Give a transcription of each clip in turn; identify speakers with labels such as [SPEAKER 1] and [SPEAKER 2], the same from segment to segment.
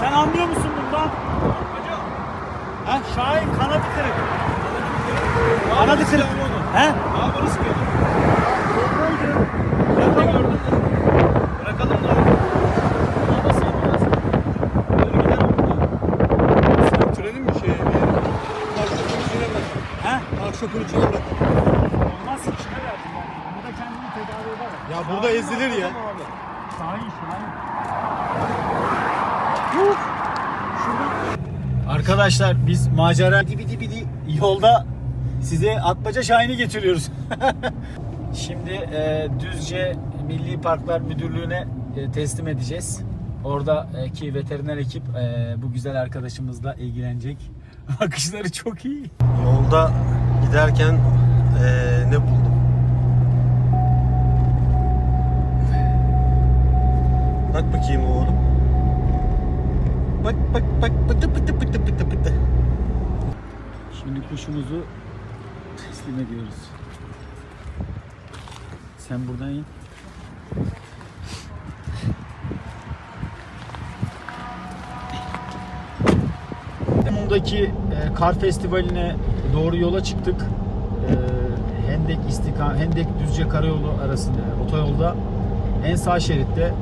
[SPEAKER 1] Sen anlıyor musun bundan? Ha? Şahin kanadı kırık. Kanadı kırık. He?
[SPEAKER 2] Abi bunu sıkıyor. Ben de gördüm. Bırakalım da. Karşıpın içine bırak.
[SPEAKER 1] Olmaz içine verdim ben. Burada kendini tedavi eder.
[SPEAKER 2] Ya burada ezilir ya.
[SPEAKER 1] Şahin Şahin. Arkadaşlar biz macera dibi dibi di yolda size Atmaca Şahin'i getiriyoruz. Şimdi e, Düzce Milli Parklar Müdürlüğü'ne e, teslim edeceğiz. Oradaki veteriner ekip e, bu güzel arkadaşımızla ilgilenecek. Bakışları çok iyi.
[SPEAKER 2] Yolda giderken eee, ne buldum? Bak bakayım oğlum. Bak bak bak pıtı pıtı pıtı pıtı pıtı.
[SPEAKER 1] Şimdi kuşumuzu teslim ediyoruz. Sen buradan in. Mum'daki e, kar festivaline doğru yola çıktık. E, Hendek istikam Hendek Düzce Karayolu arasında otoyolda en sağ şeritte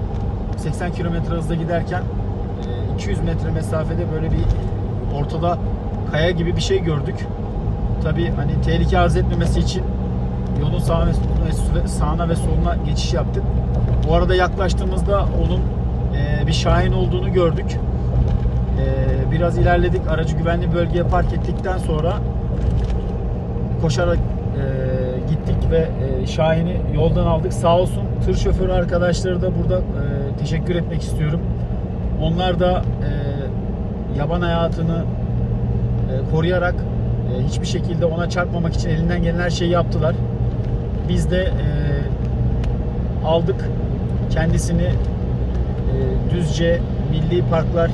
[SPEAKER 1] 80 km hızla giderken 200 metre mesafede böyle bir ortada kaya gibi bir şey gördük. Tabii hani tehlike arz etmemesi için yolun sağına ve, sağına ve soluna geçiş yaptık. Bu arada yaklaştığımızda onun e, bir şahin olduğunu gördük. E, biraz ilerledik. Aracı güvenli bölgeye park ettikten sonra koşarak e, gittik ve e, Şahin'i yoldan aldık. Sağ olsun tır şoförü arkadaşları da burada e, teşekkür etmek istiyorum. Onlar da e, yaban hayatını e, koruyarak e, hiçbir şekilde ona çarpmamak için elinden gelen her şeyi yaptılar. Biz de e, aldık kendisini e, Düzce Milli Parklar e,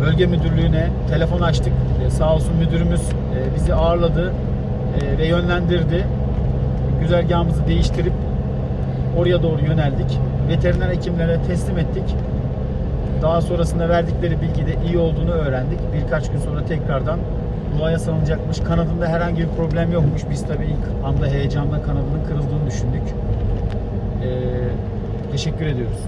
[SPEAKER 1] Bölge Müdürlüğü'ne telefon açtık. E, sağ olsun müdürümüz e, bizi ağırladı e, ve yönlendirdi. Güzergahımızı değiştirip oraya doğru yöneldik. Veteriner hekimlere teslim ettik. Daha sonrasında verdikleri bilgide iyi olduğunu öğrendik. Birkaç gün sonra tekrardan doğaya salınacakmış. Kanadında herhangi bir problem yokmuş. Biz tabii ilk anda heyecanla kanadının kırıldığını düşündük. Ee, teşekkür ediyoruz.